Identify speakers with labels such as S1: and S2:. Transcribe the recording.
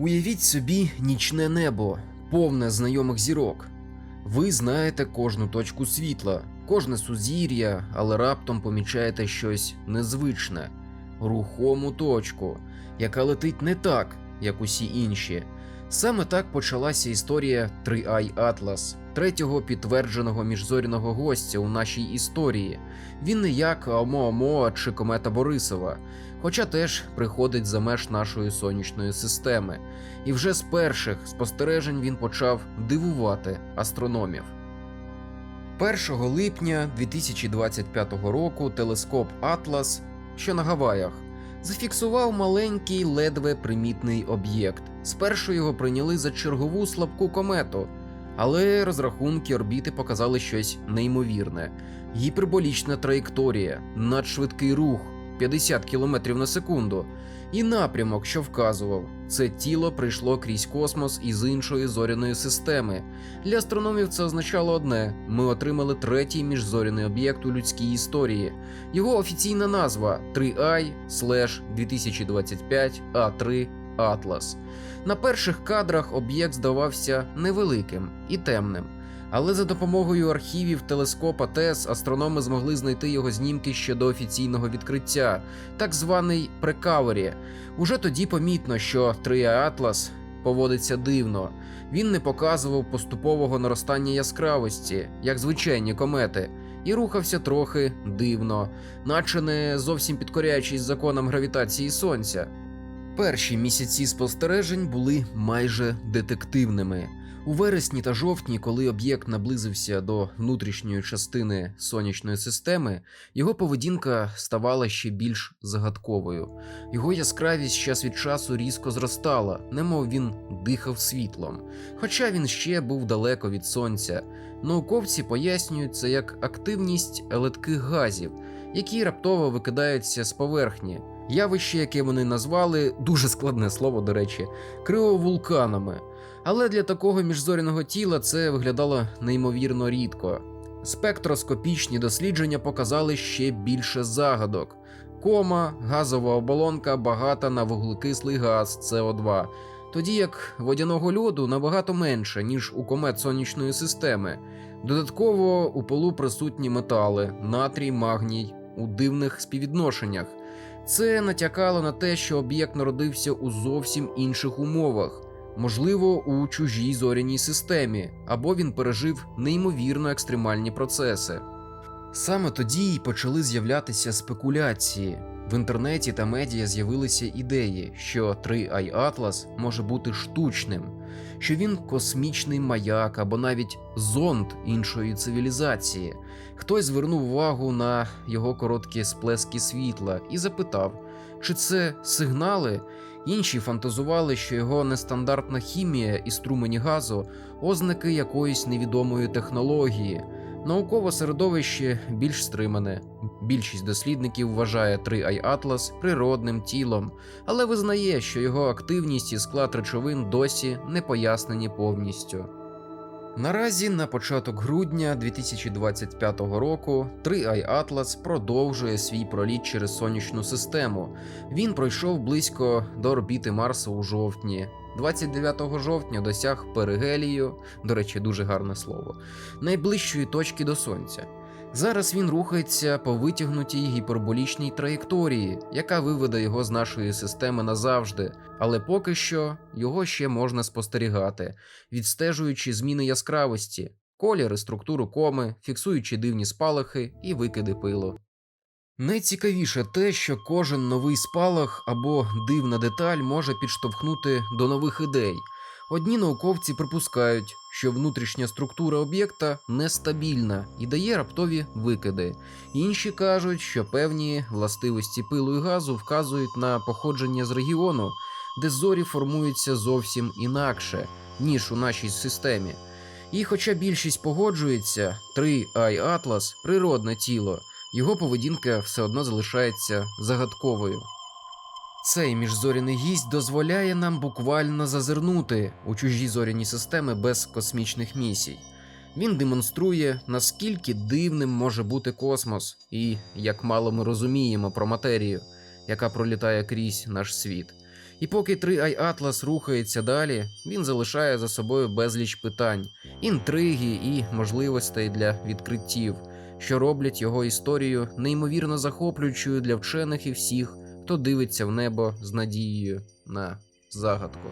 S1: Уявіть собі нічне небо, повне знайомих зірок. Ви знаєте кожну точку світла, кожне сузір'я, але раптом помічаєте щось незвичне, рухому точку, яка летить не так, як усі інші. Саме так почалася історія Триай Атлас, третього підтвердженого міжзоряного гостя у нашій історії. Він не як Аомоамоа чи комета Борисова, хоча теж приходить за меж нашої сонячної системи. І вже з перших спостережень він почав дивувати астрономів. 1 липня 2025 року телескоп Атлас, що на Гаваях, зафіксував маленький, ледве примітний об'єкт. Спершу його прийняли за чергову слабку комету, але розрахунки орбіти показали щось неймовірне: гіперболічна траєкторія, надшвидкий рух 50 км на секунду, і напрямок, що вказував, це тіло прийшло крізь космос із іншої зоряної системи. Для астрономів це означало одне: ми отримали третій міжзоряний об'єкт у людській історії. Його офіційна назва 3i 2025 A3 Atlas. На перших кадрах об'єкт здавався невеликим і темним. Але за допомогою архівів телескопа ТЕС астрономи змогли знайти його знімки ще до офіційного відкриття, так званий прекавері. Уже тоді помітно, що Трия Атлас поводиться дивно. Він не показував поступового наростання яскравості, як звичайні комети, і рухався трохи дивно, наче не зовсім підкоряючись законам гравітації сонця. Перші місяці спостережень були майже детективними. У вересні та жовтні, коли об'єкт наблизився до внутрішньої частини сонячної системи, його поведінка ставала ще більш загадковою. Його яскравість час від часу різко зростала, немов він дихав світлом. Хоча він ще був далеко від сонця. Науковці пояснюють це як активність летких газів, які раптово викидаються з поверхні. Явище, яке вони назвали, дуже складне слово, до речі, криовулканами. Але для такого міжзоряного тіла це виглядало неймовірно рідко. Спектроскопічні дослідження показали ще більше загадок. Кома, газова оболонка багата на вуглекислий газ СО2, тоді як водяного льоду набагато менше, ніж у комет сонячної системи. Додатково у полу присутні метали, натрій, магній у дивних співвідношеннях. Це натякало на те, що об'єкт народився у зовсім інших умовах, можливо, у чужій зоряній системі, або він пережив неймовірно екстремальні процеси. Саме тоді й почали з'являтися спекуляції. В інтернеті та медіа з'явилися ідеї, що 3i Atlas може бути штучним, що він космічний маяк або навіть зонд іншої цивілізації. Хтось звернув увагу на його короткі сплески світла і запитав, чи це сигнали. Інші фантазували, що його нестандартна хімія і струмені газу ознаки якоїсь невідомої технології. Наукове середовище більш стримане. Більшість дослідників вважає 3i Atlas природним тілом, але визнає, що його активність і склад речовин досі не пояснені повністю. Наразі на початок грудня 2025 року 3i Atlas продовжує свій проліт через сонячну систему. Він пройшов близько до орбіти Марса у жовтні. 29 жовтня досяг перигелію, до речі, дуже гарне слово, найближчої точки до сонця. Зараз він рухається по витягнутій гіперболічній траєкторії, яка виведе його з нашої системи назавжди, але поки що його ще можна спостерігати, відстежуючи зміни яскравості, колір і структуру коми, фіксуючи дивні спалахи і викиди пилу. Найцікавіше те, що кожен новий спалах або дивна деталь може підштовхнути до нових ідей. Одні науковці припускають, що внутрішня структура об'єкта нестабільна і дає раптові викиди. Інші кажуть, що певні властивості пилу і газу вказують на походження з регіону, де зорі формуються зовсім інакше, ніж у нашій системі. І хоча більшість погоджується, 3i Atlas – природне тіло, його поведінка все одно залишається загадковою. Цей міжзоряний гість дозволяє нам буквально зазирнути у чужі зоряні системи без космічних місій. Він демонструє, наскільки дивним може бути космос, і як мало ми розуміємо про матерію, яка пролітає крізь наш світ. І поки 3i Atlas рухається далі, він залишає за собою безліч питань, інтриги і можливостей для відкриттів, що роблять його історію неймовірно захоплюючою для вчених і всіх, хто дивиться в небо з надією на загадку.